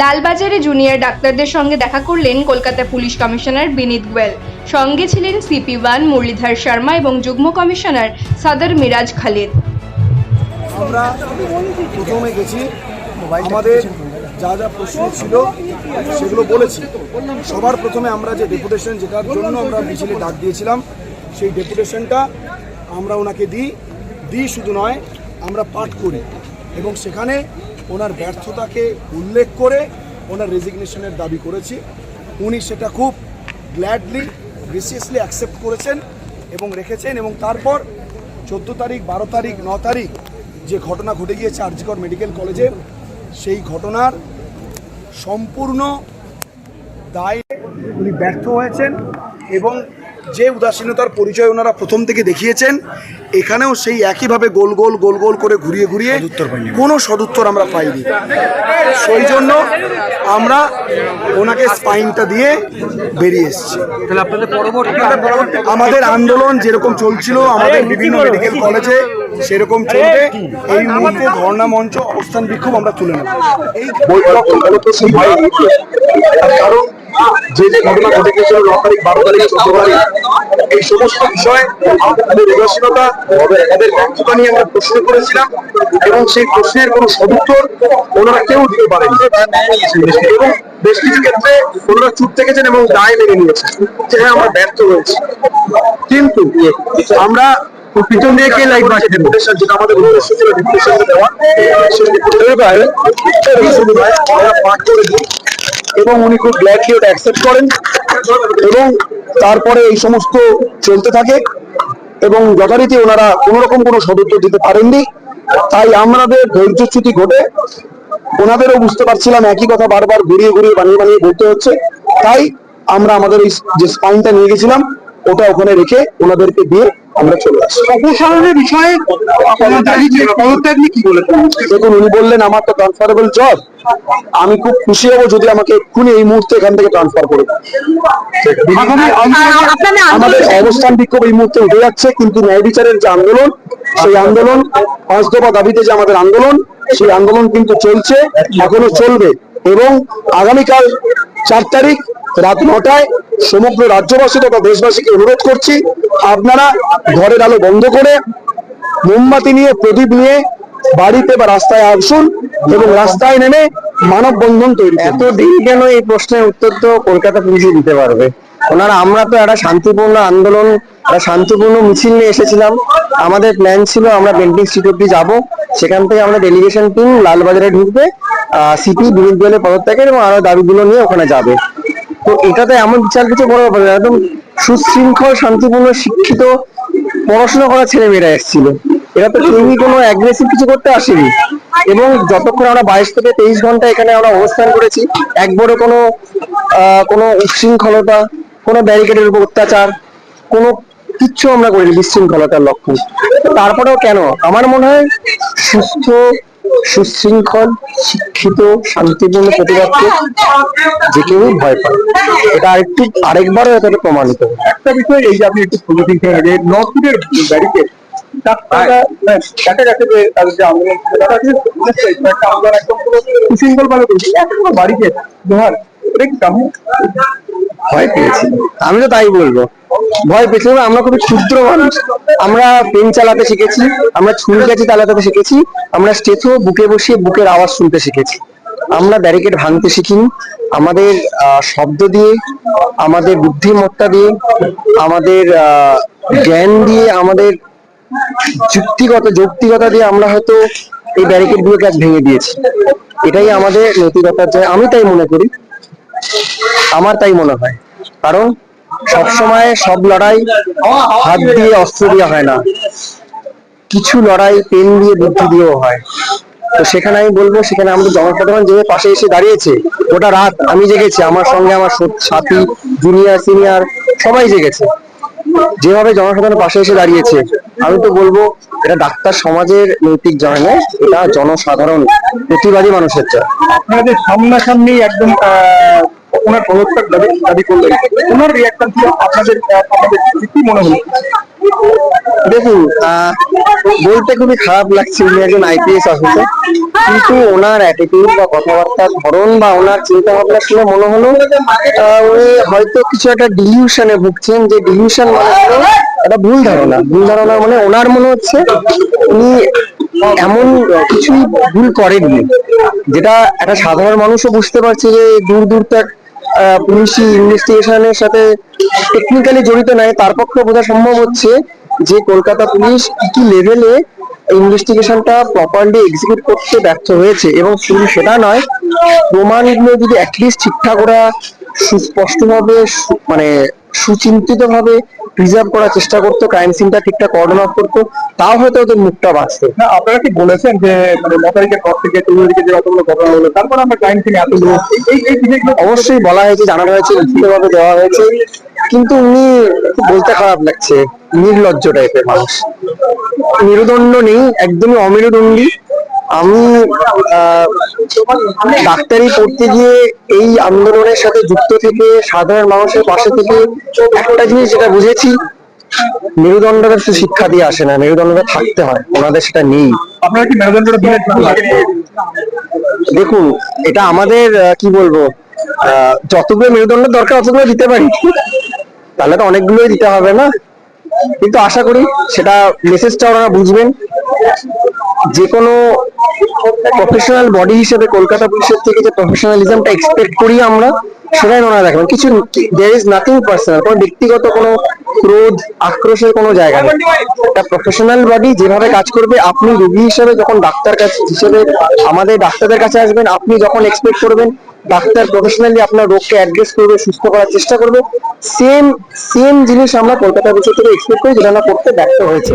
লালবাজারে junior ডাক্তারদের সঙ্গে দেখা করলেন কলকাতা পুলিশ কমিশনার বিনীত গোয়েল। সঙ্গে ছিলেন সিপি ওয়ান মুরলীধর শর্মা এবং যুগ্ম কমিশনার সাদর মিরাজ খালিদ। আমরা প্রথমে গেছি, আমাদের যা যা প্রশ্ন ছিল সেগুলো বলেছি। সবার প্রথমে আমরা যে ডেপুটেশন যেটার জন্য আমরা মিছিলে ডাক দিয়েছিলাম, সেই ডেপুটেশনটা আমরা ওনাকে দিই। দিই শুধু নয়, আমরা পাঠ করি এবং সেখানে ওনার ব্যর্থতাকে উল্লেখ করে ওনার রেজিগনেশনের দাবি করেছি। উনি সেটা খুব গ্ল্যাডলি গ্রেসিয়াসলি অ্যাকসেপ্ট করেছেন এবং রেখেছেন এবং তারপর চোদ্দ তারিখ, বারো তারিখ, ন তারিখ যে ঘটনা ঘটে গিয়েছে আরজিকর মেডিকেল কলেজে, সেই ঘটনার সম্পূর্ণ দায় উনি ব্যর্থ হয়েছেন এবং যে উদাসীনতার পরিচয় ওনারা প্রথম থেকে দেখিয়েছেন এখানেও সেই একইভাবে গোল গোল গোল গোল করে ঘুরিয়ে ঘুরিয়ে কোনো সদুত্তর আমরা পাইনি। সেই জন্য আমরা ওনাকে স্পাইনটা দিয়ে বেরিয়ে এসেছি। তাহলে আপনাদের পরবর্তী আমাদের আন্দোলন যেরকম চলছিল আমাদের বিভিন্ন মেডিকেল কলেজে সেরকম চলবে। এই মুহূর্তে ধর্ণা মঞ্চ অবস্থান বিক্ষোভ আমরা তুলে নেব। কারণ যে যে ঘটনা ঘটে গেছিল ন তারিখ বারো তারিখ চোদ্দ তারিখ। এই সমস্ত বিষয় আমাদের উদাসীনতা তাদের ব্যর্থতা নিয়ে আমরা প্রশ্ন করেছিলাম এবং সেই প্রশ্নের কোনো সদুত্তর ওনারা কেউ দিতে পারেন। এবং বেশ কিছু ক্ষেত্রে ওনারা চুপ থেকেছেন এবং দায় মেনে নিয়েছেন যে হ্যাঁ আমরা ব্যর্থ হয়েছি। কিন্তু আমরা পিছন দিয়ে কে লাইট বাঁচে ডেপুটেশন যেটা আমাদের উদ্দেশ্য ছিল ডেপুটেশন দেওয়া। আমরা পাঠ করে দিই। এবং উনি খুব গ্ল্যাডলি ওটা অ্যাকসেপ্ট করেন এবং তারপরে এই সমস্ত চলতে থাকে এবং যথারীতি ওনারা কোনোরকম কোনো সদুত্তর দিতে পারেননি। তাই আমাদের ধৈর্যচ্যুতি ঘটে। ওনাদেরও বুঝতে পারছিলাম একই কথা বারবার ঘুরিয়ে ঘুরিয়ে বানিয়ে বানিয়ে বলতে হচ্ছে। তাই আমরা আমাদের এই যে স্পাইনটা নিয়ে গেছিলাম ওটা ওখানে রেখে ওনাদেরকে দিয়ে আমরা চলে আসি অপসারণের বিষয়ে আপনার দাবি যে পদত্যাগ নিয়ে কি বলেছেন। দেখুন উনি বললেন আমার তো ট্রান্সফারেবল জব আমি খুব খুশি হব যদি আমাকে এক্ষুনি এই মুহূর্তে এখান থেকে ট্রান্সফার করে আমাদের অবস্থান বিক্ষোভ এই মুহূর্তে উঠে যাচ্ছে কিন্তু ন্যায় বিচারের যে আন্দোলন সেই আন্দোলন পাঁচ দফা দাবিতে যে আমাদের আন্দোলন সেই আন্দোলন কিন্তু চলছে এখনও চলবে। এবং আগামীকাল চার তারিখ রাত নটায় সমগ্র রাজ্যবাসী তথা দেশবাসীকে অনুরোধ করছি, আপনারা ঘরের আলো বন্ধ করে মোমবাতি নিয়ে, প্রদীপ নিয়ে বাড়িতে বা রাস্তায় আসুন এবং রাস্তায় নেমে মানববন্ধন তৈরি এতদিন কেন এই প্রশ্নের উত্তর তো কলকাতা পুলিশই দিতে পারবে? ওনারা, আমরা তো একটা শান্তিপূর্ণ আন্দোলন, একটা শান্তিপূর্ণ মিছিল নিয়ে এসেছিলাম। আমাদের প্ল্যান ছিল আমরা বেন্টিং স্ট্রিট অব্দি যাব। সেখান থেকে আমরা ডেলিগেশন টিম লালবাজারে ঢুকবে সিপি বিনীত গোয়েলের পদত্যাগের এবং আরও দাবিগুলো নিয়ে ওখানে যাবে। তো এটাতে এমন বিচার কিছু বড় ব্যাপার একদম সুশৃঙ্খল, শান্তিপূর্ণ, শিক্ষিত, পড়াশোনা করা ছেলে মেয়েরা এসেছিল। এরা তো কেউই কোনো অ্যাগ্রেসিভ কিছু করতে আসেনি। এবং যতক্ষণ আমরা বাইশ থেকে তেইশ ঘণ্টা এখানে আমরা অবস্থান করেছি, একবারও কোনো কোনো উচ্ছৃঙ্খলতা কোনো ব্যারিকেডের উপর অত্যাচার, কোনো কিচ্ছু আমরা করিনি, বিশৃঙ্খলতার লক্ষণ। তারপরেও কেন? আমার মনে হয় সুস্থ, সুশৃঙ্খল, শিক্ষিত, শান্তিপূর্ণ প্রতিবাদকে যে কেউ ভয় পায়। এটা আরেকটু, আরেকবারও এটা প্রমাণিত। একটা বিষয় এই যে আপনি একটু যে নর্থ ব্যারিকেড গেছে কেমন ভয় পেয়েছি। আমি তো তাই বলব। ভয় পেয়েছি। আমরা খুবই ক্ষুদ্র মানুষ। আমরা পেন চালাতে শিখেছি, আমরা ছুরি কাছি চালাতে শিখেছি, আমরা স্টেথো বুকে বসিয়ে বুকের আওয়াজ শুনতে শিখেছি। আমরা ব্যারিকেড ভাঙতে শিখিনি। আমাদের শব্দ দিয়ে, আমাদের বুদ্ধিমত্তা দিয়ে, আমাদের জ্ঞান দিয়ে, আমাদের যুক্তিগত যৌক্তিকতা দিয়ে আমরা হয়তো এই ব্যারিকেড গুলোকে আজ ভেঙে দিয়েছি। এটাই আমাদের নৈতিকতার জয় আমি তাই মনে করি। আমার তাই মনে হয়। কারণ সবসময় সব লড়াই হাত দিয়ে, অস্ত্র দিয়ে হয় না। কিছু লড়াই পেন দিয়ে, বুদ্ধি দিয়েও হয়। তো সেখানে আমি বলব, সেখানে আমাদের জনসাধারণ যে পাশে এসে দাঁড়িয়েছে ওটা রাত আমি জেগেছি। আমার সঙ্গে আমার সাথী জুনিয়র সিনিয়র সবাই জেগেছে। যেভাবে জনসাধারণের পাশে এসে দাঁড়িয়েছে, আমি তো বলব, এটা ডাক্তার সমাজের নৈতিক জয় নয় এটা জনসাধারণ, প্রতিবাদী মানুষের জয় আপনাদের সামনাসামনি একদম ওনার পদত্যাগ দাবি দাবি করলেন। ওনার রিয়াকশন ছিল আপনাদের আপনাদের কি মনে হলো? দেখুন বলতে খুবই খারাপ লাগছে উনি একজন আইপিএস অফিসার কিন্তু ওনার অ্যাটিটিউড বা কথাবার্তার ধরন বা ওনার চিন্তা ভাবনা শুনে মনে হলো উনি হয়তো কিছু একটা ডিলিউশনে ভুগছেন যে ডিলিউশন মানে একটা ভুল ধারণা। ভুল ধারণা মানে ওনার মনে হচ্ছে উনি এমন কিছুই ভুল করেননি যেটা একটা সাধারণ মানুষও বুঝতে পারছে যে দূর দূর আহ, পুলিশি ইনভেস্টিগেশনের সাথে টেকনিক্যালি জড়িত নাই, তার পক্ষে বোঝা সম্ভব হচ্ছে যে কলকাতা পুলিশ কি কি লেভেলে ইনভেস্টিগেশনটা প্রপারলি এক্সিকিউট করতে ব্যর্থ হয়েছে। এবং শুধু সেটা নয় প্রমাণগুলো যদি অ্যাটলিস্ট ঠিকঠাক ওরা সুস্পষ্টভাবে মানে সুচিন্তিত ভাবে প্রিজার্ভ করার চেষ্টা করতো ক্রাইম সিনটা ঠিকঠাক অফ করতো তাও হয়তো ওদের মুখটা বাঁচতো না আপনারা কি বলেছেন যে মানে ন তারিখের পর থেকে চৌদ্দ তারিখে যে কতগুলো ঘটনা হলো তারপর আমরা ক্রাইম সিনে এতগুলো এই এই অবশ্যই বলা হয়েছে জানানো হয়েছে লিখিতভাবে দেওয়া হয়েছে। কিন্তু উনি বলতে খারাপ লাগছে নির্লজ্জ টাইপের মানুষ মেরুদণ্ড নেই একদমই অমেরুদণ্ডী আমি আহ, ডাক্তারি পড়তে গিয়ে এই আন্দোলনের সাথে যুক্ত থেকে সাধারণ মানুষের পাশে থেকে একটা জিনিস যেটা বুঝেছি মেরুদণ্ডটা শুধু শিক্ষা দিয়ে আসে না মেরুদণ্ডটা থাকতে হয় ওনাদের সেটা নেই। আপনারা কি মেরুদণ্ডটা দেখুন এটা আমাদের কি বলব আহ, যতগুলো মেরুদণ্ড দরকার অতগুলো দিতে পারি। তাহলে তো অনেকগুলোই দিতে হবে না? কিন্তু আশা করি সেটা মেসেজটা ওনারা বুঝবেন। যে কোনো প্রফেশনাল বডি হিসেবে কলকাতা পুলিশের থেকে যে প্রফেশনালিজমটা এক্সপেক্ট করি আমরা, সেটাই ওনারা দেখবেন কিছু দেয়ার ইজ নাথিং পার্সোনাল কোনো ব্যক্তিগত কোনো ক্রোধ, আক্রোশের কোনো জায়গা নেই। একটা প্রফেশনাল বডি যেভাবে কাজ করবে, আপনি রোগী হিসেবে যখন ডাক্তার কাছে, হিসেবে আমাদের ডাক্তারদের কাছে আসবেন, আপনি যখন এক্সপেক্ট করবেন, ডাক্তার প্রফেশনালি আপনার রোগকে অ্যাড্রেস করবে, সুস্থ করার চেষ্টা করবে। সেম সেম জিনিস আমরা কলকাতা পুলিশের থেকে এক্সপেক্ট করি, যেটা আমরা করতে ব্যর্থ হয়েছে।